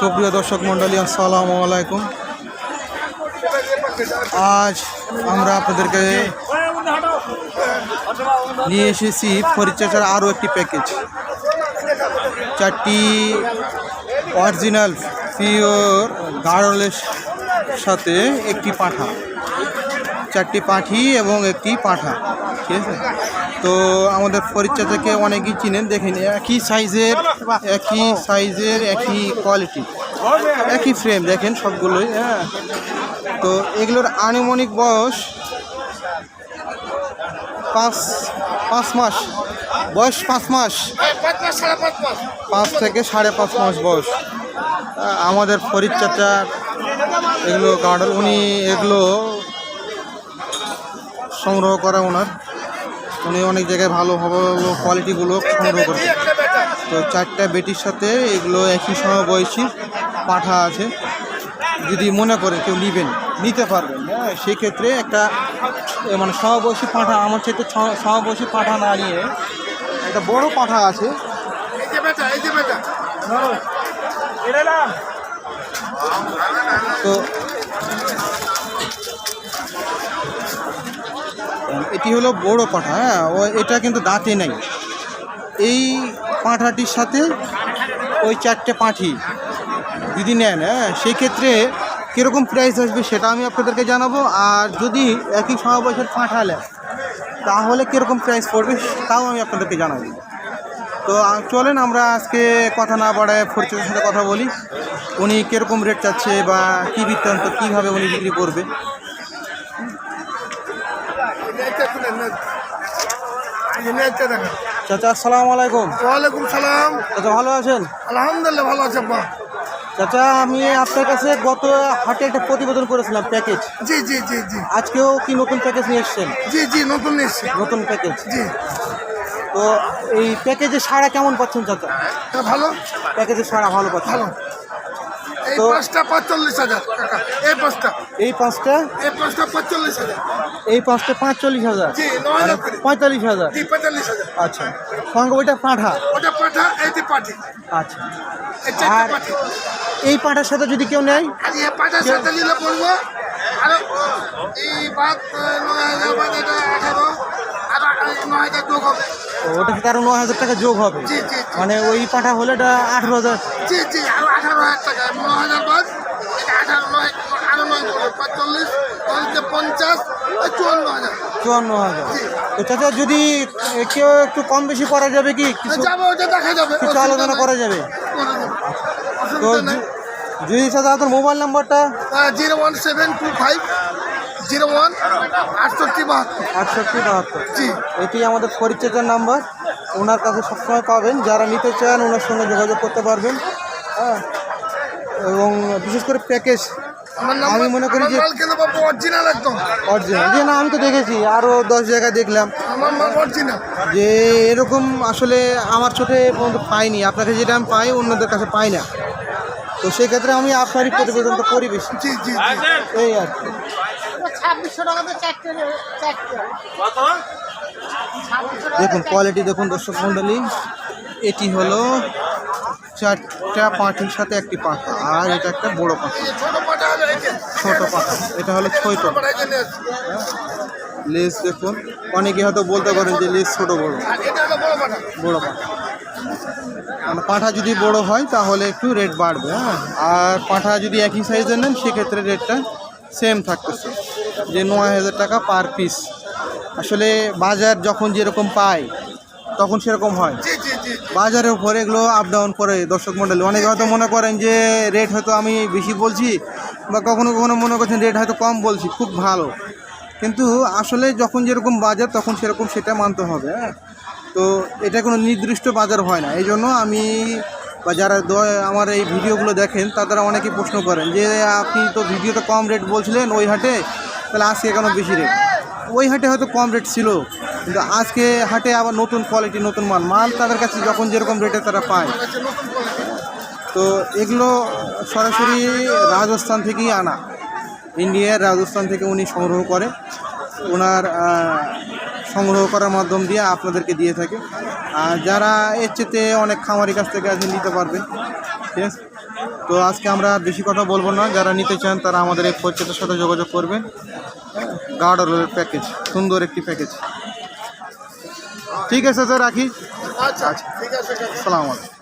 সুপ্রিয় দর্শক মণ্ডলী, আসসালামু আলাইকুম। আজ আমরা আপনাদেরকে নিয়ে এসেছি পরিচর্যার আরও একটি প্যাকেজ। চারটি অরিজিনাল পিওর গাড়লের সাথে একটি পাঠা। চারটি পাঠি এবং একটি পাঠা। ঠিক আছে? তো আমাদের থেকে অনেকেই চিনেন দেখেন একই সাইজের একই সাইজের, একই কোয়ালিটি একই ফ্রেম দেখেন সবগুলোই হ্যাঁ। তো এগুলোর আনুমানিক বয়স পাঁচ পাঁচ মাস। বয়স পাঁচ মাস। পাঁচ থেকে সাড়ে পাঁচ মাস বয়স। আমাদের পরিচর্যার এগুলো গার্ডেন উনি এগুলো সংগ্রহ করা ওনার। উনি অনেক জায়গায় ভালো ভালো কোয়ালিটিগুলো সংগ্রহ করেছে। তো চারটা বেটির সাথে এগুলো একই সময় বয়সী পাঠা আছে। যদি মনে করে কেউ নিবেন নিতে পারবেন। হ্যাঁ সেক্ষেত্রে একটা মানে সমবয়সী পাঠা আমার ছ- সমবয়সী পাঠা না নিয়ে একটা বড় পাঠা আছে। তো এটি হলো বড় পাঠা হ্যাঁ? ও এটা কিন্তু দাঁতে নেই। এই পাঁঠাটির সাথে ওই চারটে পাঁঠি যদি নেন হ্যাঁ? সেই ক্ষেত্রে কীরকম প্রাইস আসবে সেটা আমি আপনাদেরকে জানাব। আর যদি একই সমবয়সের পাঁঠা নেন, তাহলে কীরকম প্রাইস পড়বে তাও আমি আপনাদেরকে জানাব। তো চলেন আমরা আজকে কথা না বাড়ায় ফরিচের সাথে কথা বলি। উনি কীরকম রেট চাচ্ছে বা কী বৃত্তান্ত, কীভাবে উনি বিক্রি করবে? চাচা আসসালামু আলাইকুম। ওয়ালাইকুম সালাম। চাচা ভালো আছেন? আলহামদুলিল্লাহ ভালো আছে আব্বা। চাচা আমি আপনার কাছে গত হাটে একটা প্রতিবেদন করেছিলাম প্যাকেজ। জি জি জি জি। আজকেও কি নতুন প্যাকেজ নিয়ে এসছেন? জি জি নতুন এসছে। নতুন প্যাকেজ। জি। তো এই প্যাকেজের সাড়া কেমন পাচ্ছেন চাচা? তা ভালো? প্যাকেজের সাড়া ভালো পাচ্ছেন। ভালো। এই পাঁচটা পঁয়তাল্লিশ হাজার এই পাঁচটা। এই পাঁচটা? এই পাঁচটা পঁয়তাল্লিশ হাজার। এই পাঁচটা পাঁচচল্লিশ হাজার? আর হাজার করে। পঁয়তাল্লিশ হাজার? পঁয়তাল্লিশ হাজার। আচ্ছা। সঙ্গে ওইটা পাঁঠা? ওটা পাঠা এইটি পাঠি। আচ্ছা। এই আর- এই পাঁঠার সাথে যদি কেউ নেয়? এই পাঠার সাথে নিলে পড়ব আর এই বাদ নয় হাজার বাদ এটা আঠারো। আর আ- নয় হাজার টাকা যোগ হবে? মানে ওই পাঠা হলে এটা আঠারো হাজার। জি জি আরও আঠারো হাজার টাকা। ন হাজার এটা আঠারো নয় আরও নয় করে পঞ্চাশ চুয়ান্ন হাজার। চুয়ান্ন হাজার। তো চাচা যদি কেউ একটু কম বেশি করা যাবে কি? কিছু দেখা যাবে। কিছু আলোচনা করা যাবে? তো যদি চাচা আপনার মোবাইল নাম্বারটা? Zero one seven two five zero one আটষট্টি বাহাত্তর। আটষট্টি বাহাত্তর। জি। এটি আমাদের পরিচর্যার নাম্বার। ওনার কাছে সবসময় পাবেন। যারা নিতে চান ওনার সঙ্গে যোগাযোগ করতে পারবেন। হ্যাঁ এবং বিশেষ করে প্যাকেজ আমি মনে করি যে- অরিজিনাল একদম। অরিজিনাল যে না আমি তো দেখেছি। আরও দশ জায়গায় দেখলাম। আমার মাল অরিজিনাল যে এরকম আসলে আমার চোখে পর্যন্ত পাইনি। আপনাকে যেটা আমি পাই অন্যদের কাছে পাই না। তো সেক্ষেত্রে আমি আপনারই প্রতিবেদনটা করি বেশি। জি জি জি। এই আর কি। ছাব্বিশশো টাকাতে চারটে চারটে দেখুন কোয়ালিটি দেখুন দর্শক মণ্ডলী এটি হলো চারটা পাখির সাথে একটি পাখা আর এটা একটা বড় পাখা ছোট পাখা এটা হলো ছোট পাটা লেস দেখুন অনেকে হয়তো বলতে পারেন যে লেস ছোট বড়। আর এটা বড় পাঠা মানে পাঠা যদি বড় হয় তাহলে একটু রেট বাড়বে হ্যাঁ? আর পাঠা যদি একই সাইজের নেন সেক্ষেত্রে রেটটা সেম থাকতেছে। যে নয় হাজার টাকা পার পিস আসলে বাজার যখন যেরকম পায় তখন সেরকম হয়। বাজারের উপরে এগুলো আপ ডাউন করে দর্শক মণ্ডলী অনেকে হয়তো মনে করেন যে রেট হয়তো আমি বেশি বলছি বা কখনো কখনো মনে করছেন রেট হয়তো কম বলছি খুব ভালো। কিন্তু আসলে যখন যেরকম বাজার তখন সেরকম সেটা মানতে হবে হ্যাঁ? তো এটা কোনো নির্দিষ্ট বাজার হয় না। এই জন্য আমি বা যারা আমার এই ভিডিওগুলো দেখেন তারা অনেকেই প্রশ্ন করেন যে আপনি তো ভিডিওতে কম রেট বলছিলেন ওই হাটে তাহলে আজকে কেন বেশি রেট ওই হাটে হয়তো কম রেট ছিল, কিন্তু আজকে হাটে আবার নতুন কোয়ালিটি নতুন মাল। মাল তাদের কাছে যখন যেরকম রেটে তারা পায়। তো এগুলো সরাসরি রাজস্থান থেকেই আনা। ইন্ডিয়ার রাজস্থান থেকে উনি সংগ্রহ করে। ওনার সংগ্রহ করার মাধ্যম দিয়ে আপনাদেরকে দিয়ে থাকে। আর যারা এর চেতে অনেক খামারি কাছ থেকে আছে, নিতে পারবেন ঠিক আছে? তো আজকে আমরা আর বেশি কথা বলব না। যারা নিতে চান তারা আমাদের এই পরিচিতের সাথে যোগাযোগ করবেন রোলের প্যাকেজ সুন্দর একটি প্যাকেজ। ঠিক আছে স্যার রাখি। আচ্ছা ঠিক আছে সালাম আলাইকুম।